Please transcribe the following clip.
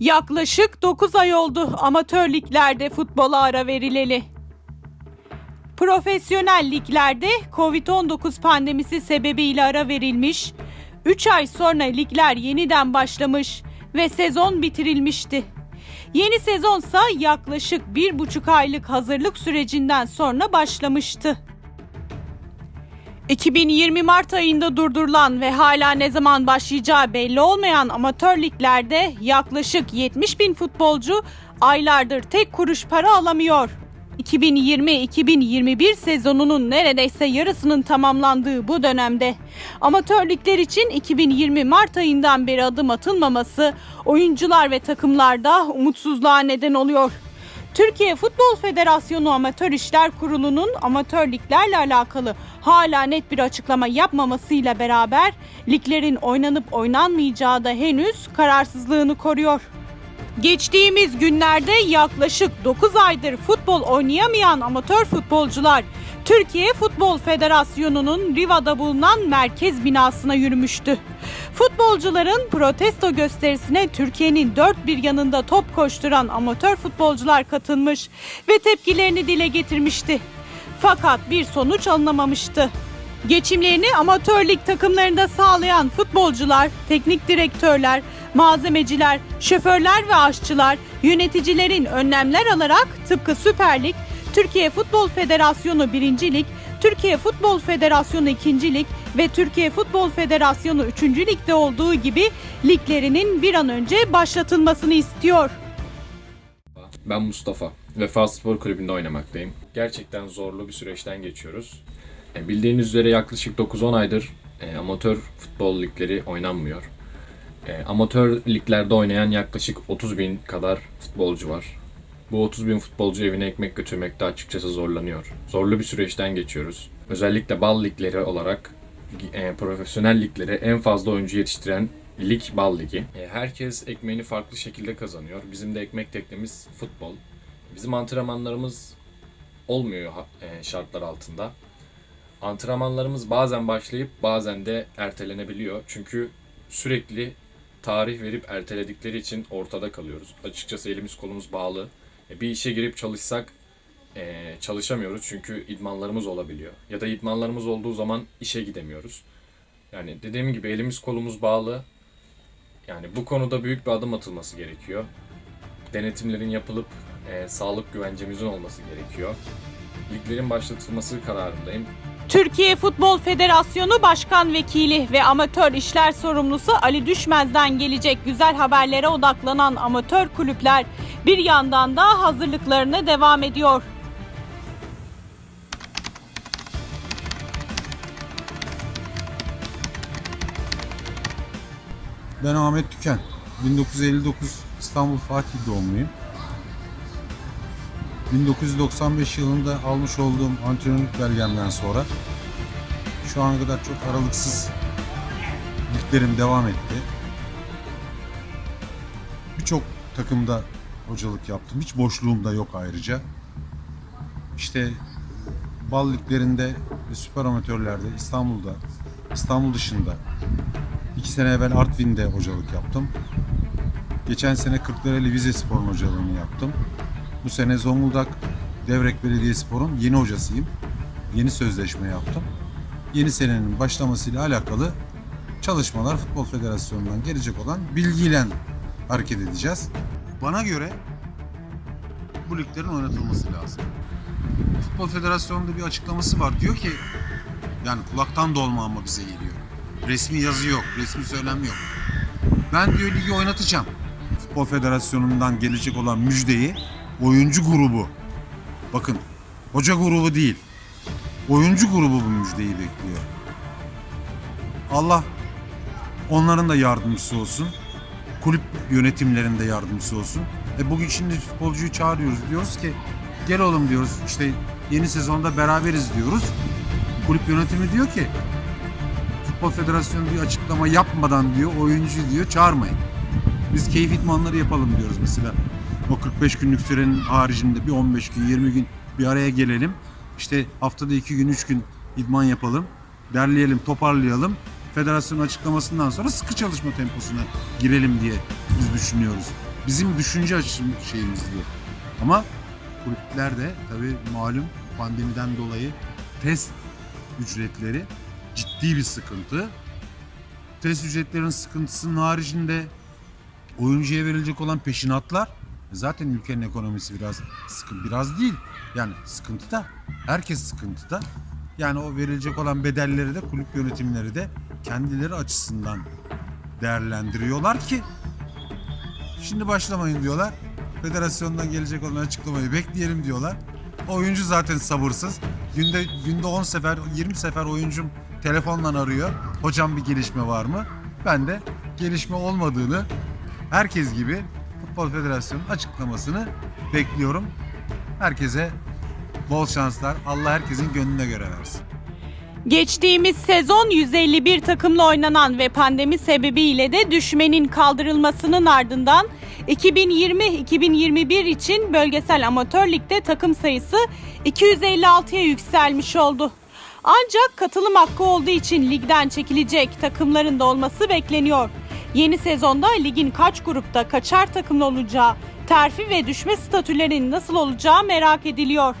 Yaklaşık 9 ay oldu amatör liglerde futbola ara verileli. Profesyonel liglerde Covid-19 pandemisi sebebiyle ara verilmiş, 3 ay sonra ligler yeniden başlamış ve sezon bitirilmişti. Yeni sezonsa yaklaşık 1,5 aylık hazırlık sürecinden sonra başlamıştı. 2020 Mart ayında durdurulan ve hala ne zaman başlayacağı belli olmayan amatör liglerde yaklaşık 70 bin futbolcu aylardır tek kuruş para alamıyor. 2020-2021 sezonunun neredeyse yarısının tamamlandığı bu dönemde amatör ligler için 2020 Mart ayından beri adım atılmaması oyuncular ve takımlarda umutsuzluğa neden oluyor. Türkiye Futbol Federasyonu Amatör İşler Kurulu'nun amatör liglerle alakalı hala net bir açıklama yapmamasıyla beraber liglerin oynanıp oynanmayacağı da henüz kararsızlığını koruyor. Geçtiğimiz günlerde yaklaşık 9 aydır futbol oynayamayan amatör futbolcular Türkiye Futbol Federasyonu'nun Riva'da bulunan merkez binasına yürümüştü. Futbolcuların protesto gösterisine Türkiye'nin dört bir yanında top koşturan amatör futbolcular katılmış ve tepkilerini dile getirmişti. Fakat bir sonuç alınamamıştı. Geçimlerini amatör lig takımlarında sağlayan futbolcular, teknik direktörler, malzemeciler, şoförler ve aşçılar yöneticilerin önlemler alarak tıpkı Süper Lig, Türkiye Futbol Federasyonu 1. Lig, Türkiye Futbol Federasyonu 2. Lig ve Türkiye Futbol Federasyonu 3. Lig'de olduğu gibi liglerinin bir an önce başlatılmasını istiyor. Ben Mustafa. Vefa Spor Kulübü'nde oynamaktayım. Gerçekten zorlu bir süreçten geçiyoruz. E, Bildiğiniz üzere yaklaşık 9-10 aydır e, amatör futbol ligleri oynanmıyor. E, amatör liglerde oynayan yaklaşık 30 bin kadar futbolcu var. Bu 30 bin futbolcu evine ekmek götürmekte açıkçası zorlanıyor. Zorlu bir süreçten geçiyoruz. Özellikle bal ligleri olarak e, profesyonel liglere en fazla oyuncu yetiştiren lig bal ligi. E, herkes ekmeğini farklı şekilde kazanıyor. Bizim de ekmek teknemiz futbol. Bizim antrenmanlarımız olmuyor e, şartlar altında. Antrenmanlarımız bazen başlayıp bazen de ertelenebiliyor. Çünkü sürekli tarih verip erteledikleri için ortada kalıyoruz. Açıkçası elimiz kolumuz bağlı. E, Bir işe girip çalışsak e, çalışamıyoruz çünkü idmanlarımız olabiliyor. Ya da idmanlarımız olduğu zaman işe gidemiyoruz. Yani dediğim gibi elimiz kolumuz bağlı. Yani bu konuda büyük bir adım atılması gerekiyor. Denetimlerin yapılıp e, sağlık güvencemizin olması gerekiyor. Liglerin başlatılması kararındayım. Türkiye Futbol Federasyonu Başkan Vekili ve Amatör İşler Sorumlusu Ali Düşmez'den gelecek güzel haberlere odaklanan amatör kulüpler bir yandan da hazırlıklarına devam ediyor. Ben Ahmet Tüken. 1959 İstanbul Fatih doğumluyum. 1995 yılında almış olduğum antrenörlük belgemden sonra şu ana kadar çok aralıksız liglerim devam etti. Birçok takımda hocalık yaptım. Hiç boşluğum da yok ayrıca. İşte bal liglerinde ve süper amatörlerde İstanbul'da, İstanbul dışında İki sene evvel Artvin'de hocalık yaptım. Geçen sene Kırklareli Vize Spor'un hocalığını yaptım. Bu sene Zonguldak Devrek Belediyespor'un yeni hocasıyım. Yeni sözleşme yaptım. Yeni senenin başlamasıyla alakalı çalışmalar Futbol Federasyonu'ndan gelecek olan bilgiyle hareket edeceğiz. Bana göre bu liglerin oynatılması lazım. Futbol Federasyonu'nda bir açıklaması var. Diyor ki yani kulaktan dolma ama bize geliyor. Resmi yazı yok, resmi söylem yok. Ben diyor ligi oynatacağım. Futbol Federasyonu'ndan gelecek olan müjdeyi oyuncu grubu. Bakın hoca grubu değil. Oyuncu grubu bu müjdeyi bekliyor. Allah onların da yardımcısı olsun. Kulüp yönetimlerinde yardımcısı olsun. E bugün şimdi futbolcuyu çağırıyoruz. Diyoruz ki gel oğlum diyoruz. İşte yeni sezonda beraberiz diyoruz. Kulüp yönetimi diyor ki Futbol Federasyonu bir açıklama yapmadan diyor oyuncu diyor çağırmayın. Biz keyif idmanları yapalım diyoruz mesela. O 45 günlük sürenin haricinde bir 15 gün 20 gün bir araya gelelim. İşte haftada 2 gün 3 gün idman yapalım. Derleyelim toparlayalım. Federasyon açıklamasından sonra sıkı çalışma temposuna girelim diye biz düşünüyoruz. Bizim düşünce açım şeyimiz bu. Ama kulüpler de tabii malum pandemiden dolayı test ücretleri ciddi bir sıkıntı. Test ücretlerinin sıkıntısının haricinde oyuncuya verilecek olan peşinatlar zaten ülkenin ekonomisi biraz sıkıntı biraz değil. Yani sıkıntıda. Herkes sıkıntıda. Yani o verilecek olan bedelleri de kulüp yönetimleri de kendileri açısından değerlendiriyorlar ki şimdi başlamayın diyorlar. Federasyondan gelecek olan açıklamayı bekleyelim diyorlar. Oyuncu zaten sabırsız. Günde günde 10 sefer 20 sefer oyuncum telefonla arıyor. Hocam bir gelişme var mı? Ben de gelişme olmadığını herkes gibi Futbol Federasyonu açıklamasını bekliyorum. Herkese bol şanslar. Allah herkesin gönlüne göre versin. Geçtiğimiz sezon 151 takımla oynanan ve pandemi sebebiyle de düşmenin kaldırılmasının ardından 2020-2021 için bölgesel amatör ligde takım sayısı 256'ya yükselmiş oldu. Ancak katılım hakkı olduğu için ligden çekilecek takımların da olması bekleniyor. Yeni sezonda ligin kaç grupta kaçar takımlı olacağı, terfi ve düşme statülerinin nasıl olacağı merak ediliyor.